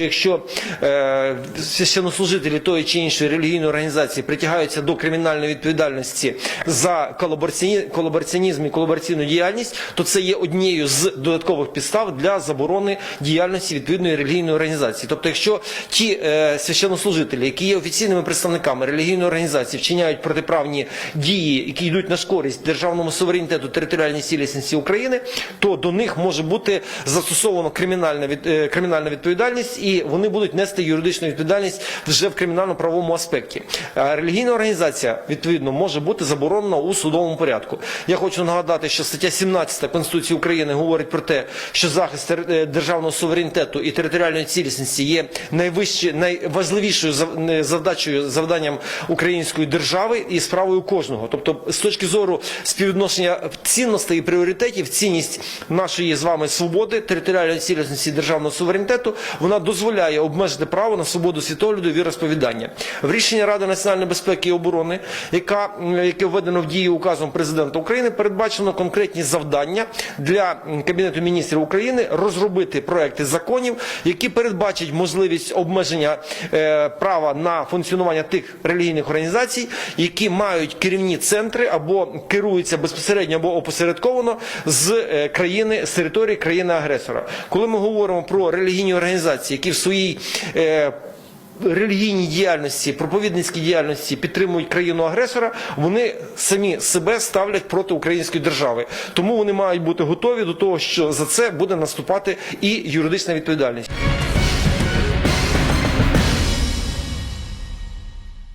Якщо е, священнослужителі тої чи іншої релігійної організації притягаються до кримінальної відповідальності за колабораціоні- колабораціонізм і колабораційну діяльність, то це є однією з додаткових підстав для заборони діяльності відповідної релігійної організації. Тобто, якщо ті е, священнослужителі, які є офіційними представниками релігійної організації, вчиняють протиправні дії, які йдуть на шкористь державному суверенітету територіальній цілісності України, то до них може бути застосовано кримінальна від е, кримінальна відповідальність, і вони будуть нести юридичну відповідальність вже в кримінально-правовому аспекті. Релігійна організація відповідно може бути заборонена у судовому порядку. Я хочу нагадати, що стаття 17 Конституції України говорить про те, що захист е, державного суверенітету і територіальної цілісності є найвище, найважливішою не, завдачею завданням української держави і справою кожного. Тобто, з точки зору співвідношення цінностей і пріоритетів, цінність нашої з вами свободи, територіальної цілісності державного суверенітету, вона дозволяє обмежити право на свободу світогляду і віросповідання. В рішенні Ради національної безпеки і оборони, яка, яке введено в дію указом президента України, передбачено конкретні завдання для Кабінету міністрів України розробити проекти законів, які передбачать можливість обмеження е, права на функціонування тих релігійних організацій, які мають керівні центри або керуються безпосередньо або опосередковано з е, країни з території країни-агресора. Коли ми говоримо про релігійні організації, які в своїй е, релігійній діяльності, проповідницькій діяльності підтримують країну агресора, вони самі себе ставлять проти української держави. Тому вони мають бути готові до того, що за це буде наступати і юридична відповідальність.